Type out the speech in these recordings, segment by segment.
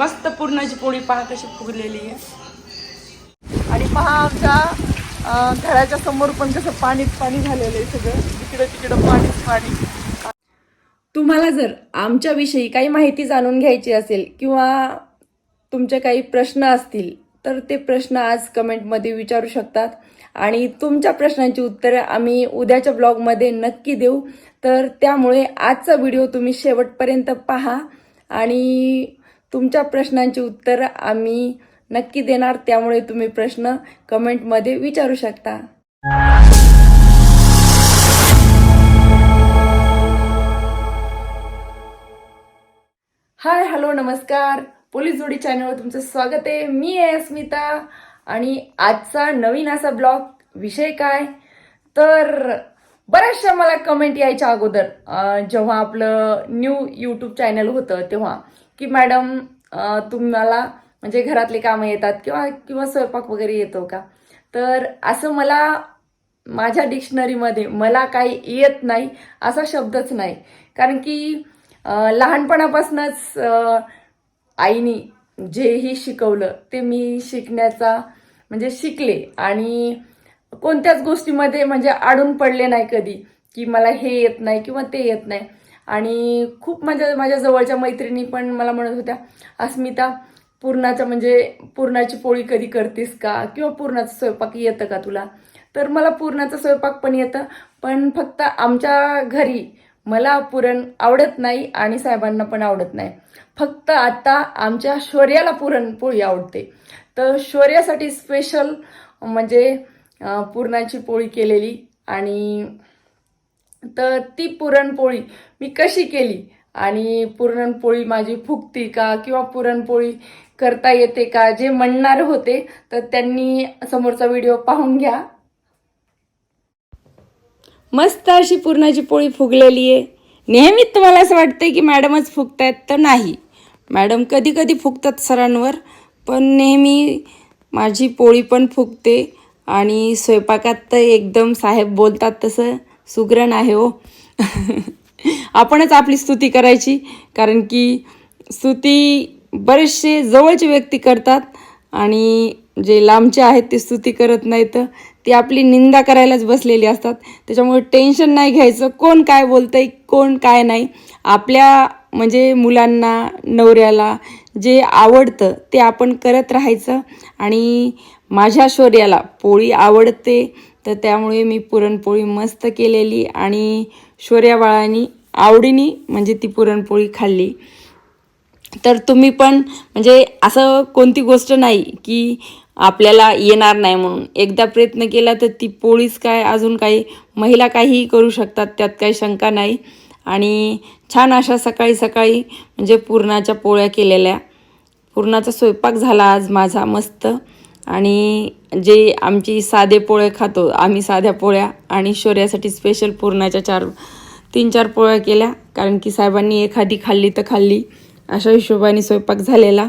मस्त पूर्णाची पोळी पहा कशी फुगलेली आहे. आणि पहा आमच्या घराच्या समोर पण कसं पाणीच पाणी झालेलं आहे सगळं. इकडं तिकडं पाणीच पाणी. तुम्हाला जर आमच्याविषयी काही माहिती जाणून घ्यायची असेल किंवा तुमचे काही प्रश्न असतील तर ते प्रश्न आज कमेंटमध्ये विचारू शकतात. आणि तुमच्या प्रश्नांची उत्तरं आम्ही उद्याच्या ब्लॉगमध्ये नक्की देऊ. तर त्यामुळे आजचा व्हिडिओ तुम्ही शेवटपर्यंत पहा. आणि तुमच्या प्रश्नांची उत्तरं आम्ही नक्की देणार. त्यामुळे तुम्ही प्रश्न कमेंटमध्ये विचारू शकता. हाय हॅलो नमस्कार. पोलीस जोडी चॅनलवर तुमचं स्वागत आहे. मी आहे स्मिता आणि आजचा नवीन असा ब्लॉग विषय काय? तर बऱ्याचशा मला कमेंट यायच्या अगोदर. जेव्हा आपलं न्यू यूट्यूब चॅनल होतं तेव्हा. की मॅडम तुम्हाला म्हणजे घरातले कामं येतात किंवा किंवा स्वयंपाक वगैरे येतो का? तर असं मला माझ्या डिक्शनरीमध्ये मला काही येत नाही असा शब्दच नाही. कारण की लहानपणापासूनच आईनी जेही शिकवलं ते मी शिकण्याचा म्हणजे शिकले. आणि कोणत्याच गोष्टीमध्ये म्हणजे अडून पडले नाही कधी की मला हे येत नाही किंवा ते येत नाही. आणि खूप माझ्या माझ्या जवळच्या मैत्रिणी पण मला म्हणत होत्या अस्मिता पूर्णाच्या म्हणजे पूर्णाची पोळी कधी करतेस का? किंवा पूर्णाचा स्वयंपाक येतं का तुला? तर मला पूर्णाचा स्वयंपाक पण येतं पण फक्त आमच्या घरी मला पुरण आवडत नाही आणि साहेबांना पण आवडत नाही. फक्त आता आमच्या शौर्याला पुरणपोळी आवडते. तर शौर्यासाठी स्पेशल म्हणजे पुरणाची पोळी केलेली आणि तर ती पुरणपोळी मी कशी केली? आणि पुरणपोळी माझी फुगती का किंवा पुरणपोळी करता येते का? जे म्हणणार होते तर त्यांनी समोरचा व्हिडिओ पाहून घ्या. मस्त अशी पुरणाची पोळी फुगलेली आहे. नेहमीच तुम्हाला असं वाटतंय की मॅडमच फुगतायत तर नाही. मॅडम कधी कधी फुगतात सरांवर पण नेहमी माझी पोळी पण फुगते आणि स्वयंपाकात तर एकदम साहेब बोलतात तसं. सुग्रण आहे हो. आपणच आपली स्तुती करायची कारण की स्तुती बरेचसे जवळचे व्यक्ती करतात आणि जे लांबचे आहेत ते स्तुती करत नाही तर ती आपली निंदा करायलाच बसलेली असतात. त्याच्यामुळे टेन्शन नाही घ्यायचं कोण काय बोलतंय कोण काय नाही. आपल्या म्हणजे मुलांना नवऱ्याला जे आवडतं ते आपण करत राहायचं. आणि माझ्या शौर्याला पोळी आवडते तर त्यामुळे मी पुरणपोळी मस्त केलेली आणि शौर्या बाळांनी आवडीने म्हणजे ती पुरणपोळी खाल्ली. तर तुम्ही पण म्हणजे असं कोणती गोष्ट नाही की आपल्याला येणार नाही म्हणून. एकदा प्रयत्न केला तर ती पोळीच काय अजून काही महिला काहीही करू शकतात त्यात काही शंका नाही. आणि छान अशा सकाळी सकाळी म्हणजे पुरणाच्या पोळ्या केलेल्या. पुरणाचा स्वयंपाक झाला आज माझा मस्त. आणि जे आमची साधे पोळे खातो आम्ही साध्या पोळ्या आणि शौर्यासाठी स्पेशल पुरणाच्या चार तीन चार पोळ्या केल्या. कारण की साहेबांनी एखादी खाल्ली तर खाल्ली. अशा हिशोबाने स्वयंपाक झालेला.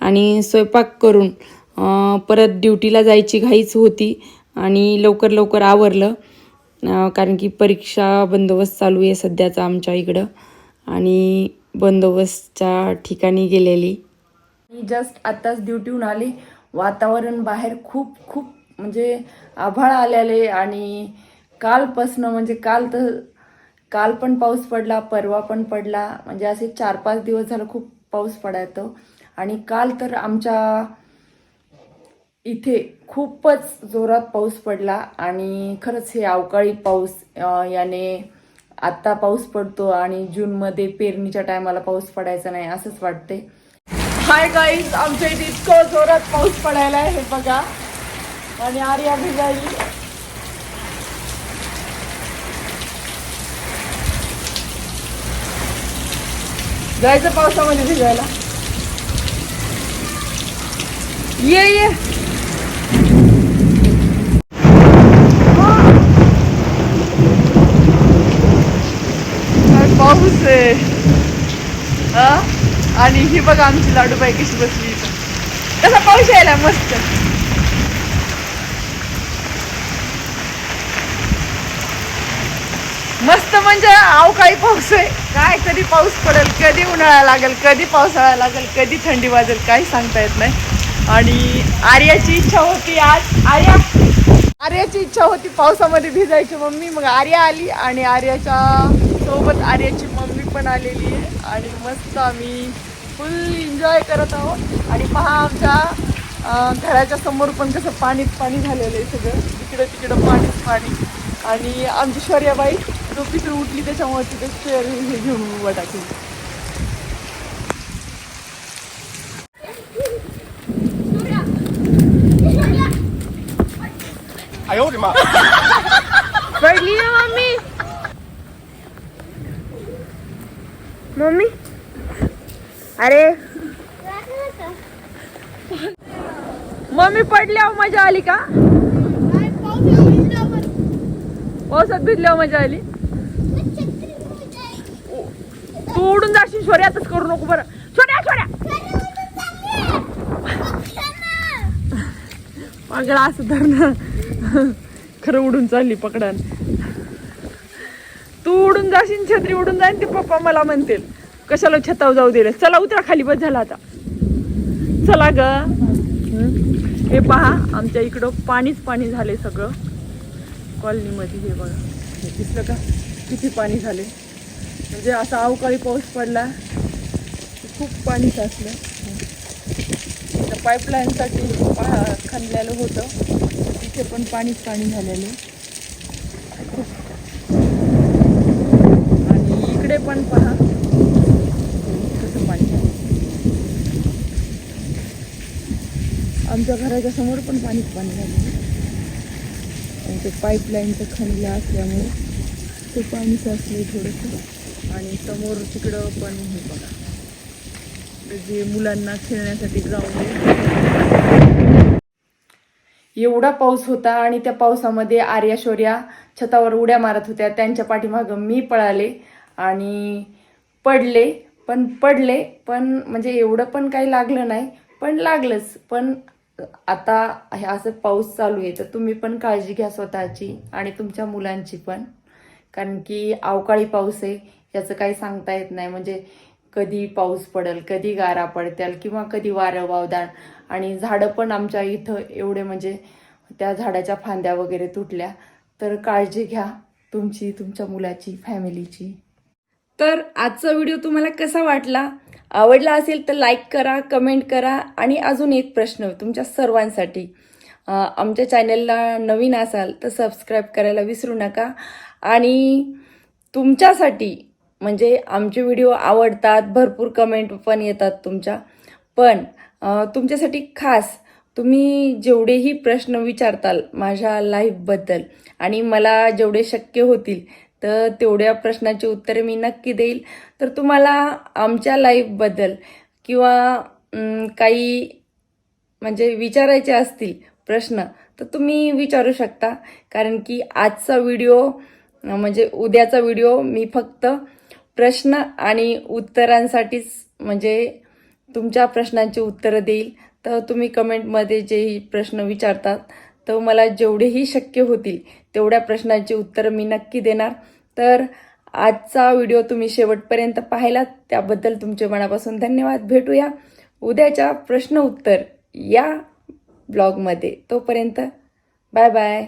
आणि स्वयंपाक करून परत ड्युटीला जायची घाईच होती आणि लवकर लवकर आवरलं. कारण की परीक्षा बंदोबस्त चालू आहे सध्याचा आमच्या इकडं. आणि बंदोबस्तच्या ठिकाणी गेलेली. मी जस्ट आत्ताच ड्युटीहून आली. वातावरण बाहेर खूप खूप म्हणजे आभाळ आलेले आणि कालपासनं म्हणजे काल तर काल पण पाऊस पडला परवा पण पडला. म्हणजे असे चार पाच दिवस झालं खूप पाऊस पडायचं. आणि काल तर आमच्या इथे खूपच जोरात पाऊस पडला. आणि खरंच हे अवकाळी पाऊस याने आत्ता पाऊस पडतो आणि जूनमध्ये पेरणीच्या टायमाला पाऊस पडायचा नाही असंच वाटते हाय गाईज आमच्या इथे इतकं जोरात पाऊस पडायला आहे हे बघा. आणि आर्या भिजायली जायचं पावसामध्ये भिजायला. ये ये. पाऊस आहे? हा? आणि ही बघा आमची लाडूबाई कशी बसली इथं. कसा पाऊस यायला मस्त. मस्त म्हणजे अवकाळी पाऊस आहे. काय कधी पाऊस पडेल कधी उन्हाळा लागेल कधी पावसाळा लागेल कधी थंडी वाजेल काही सांगता येत नाही. आणि आर्याची इच्छा होती आज. आर्या! आर्याची इच्छा होती पावसामध्ये भिजायची मम्मी. मग आर्या आली आणि आर्याच्या सोबत आर्याची मम्मी पण आलेली. आणि मस्त आम्ही फुल एन्जॉय करत आहोत. आणि पहा आमच्या घराच्या समोर पण कसं पाणीच पाणी झालेलं आहे सगळं. तिकडं तिकडं पाणीच पाणी. आणि आमची शौर्याबाई झोपीतून उठली त्याच्यामुळे तिथे शेअर हे घेऊन उभा टाकली. 哎 मम्मी? अरे. मम्मी पडल्यावर मजा आली का? पावसात भिजल्यावर मजा आली. तू उडून जाशील छोरी आताच करू नको बरं. छोट्या छोट्या पगडा असं धरणं. खरं उडून चालली पकडान. तू उडून जाशील छत्री उडून जाईन ते पप्पा मला म्हणतील. कशाला छताव जाऊ दिले? चला उतरा खाली बस झाला आता. चला ग. हे पहा आमच्या इकडं पाणीच पाणी झाले सगळं. कॉलनीमध्ये हे बघा. हे दिसलं का? किती पाणी झाले म्हणजे असा अवकाळी पाऊस पडला खूप पाणी साचलं. त्या पाईपलाईनसाठी पा खणलेलं होतं. तिथे पण पाणीच पाणी झालेलं आणि इकडे पण पहा कसं पाणी आहे. आमच्या घराच्या समोर पण पाणीच पाणी झालं आणि ते पाईपलाईनचं खणलं असल्यामुळे ते पाणी साचले थोडंसं. आणि समोर तिकडं पण हे बघा. जे मुलांना खेळण्यासाठी ग्राउंड एवढा पाऊस होता आणि त्या पावसामध्ये आर्या शौर्या छतावर उड्या मारत होत्या. त्यांच्या पाठीमागं मी पळाले आणि पडले पण पडले पण म्हणजे एवढं पण काही लागलं नाही पण लागलंच. पण आता हे असं पाऊस चालू आहे तर तुम्ही पण काळजी घ्या स्वतःची आणि तुमच्या मुलांची पण. कारण की अवकाळी पाऊस आहे याचं काही सांगता येत नाही. म्हणजे कधी पाऊस पडेल कधी गारा पडत्याल किंवा कधी वारं वावदान. आणि झाडं पण आमच्या इथं एवढे म्हणजे त्या झाडाच्या फांद्या वगैरे तुटल्या. तर काळजी घ्या तुमची तुमच्या मुलाची फॅमिलीची. तर आजचा व्हिडिओ तुम्हाला कसा वाटला? आवडला असेल तर लाईक करा कमेंट करा आणि अजून एक प्रश्न तुमच्या सर्वांसाठी. आमच्या चॅनलला नवीन असाल तर सबस्क्राईब करायला विसरू नका. आणि तुमच्यासाठी म्हणजे आमचे व्हिडिओ आवडतात भरपूर कमेंट पण येतात तुमच्या. पण तुमच्यासाठी खास तुम्ही जेवढेही प्रश्न विचारताल माझ्या लाईफबद्दल आणि मला जेवढे शक्य होतील तर तेवढ्या प्रश्नाची उत्तरे मी नक्की देईल. तर तुम्हाला आमच्या लाईफबद्दल किंवा काही म्हणजे विचारायचे असतील प्रश्न तर तुम्ही विचारू शकता. कारण की आजचा व्हिडिओ म्हणजे उद्याचा व्हिडिओ मी फक्त प्रश्न आणि उत्तरांसाठीच म्हणजे तुमच्या प्रश्नांची उत्तरं देईल. तर तुम्ही कमेंटमध्ये जेही प्रश्न विचारतात तर मला जेवढेही शक्य होतील तेवढ्या प्रश्नांची उत्तरं मी नक्की देणार. तर आजचा व्हिडिओ तुम्ही शेवटपर्यंत पाहिलात त्याबद्दल तुमचे मनापासून धन्यवाद. भेटूया उद्याच्या प्रश्न उत्तर या ब्लॉगमध्ये. तोपर्यंत बाय बाय.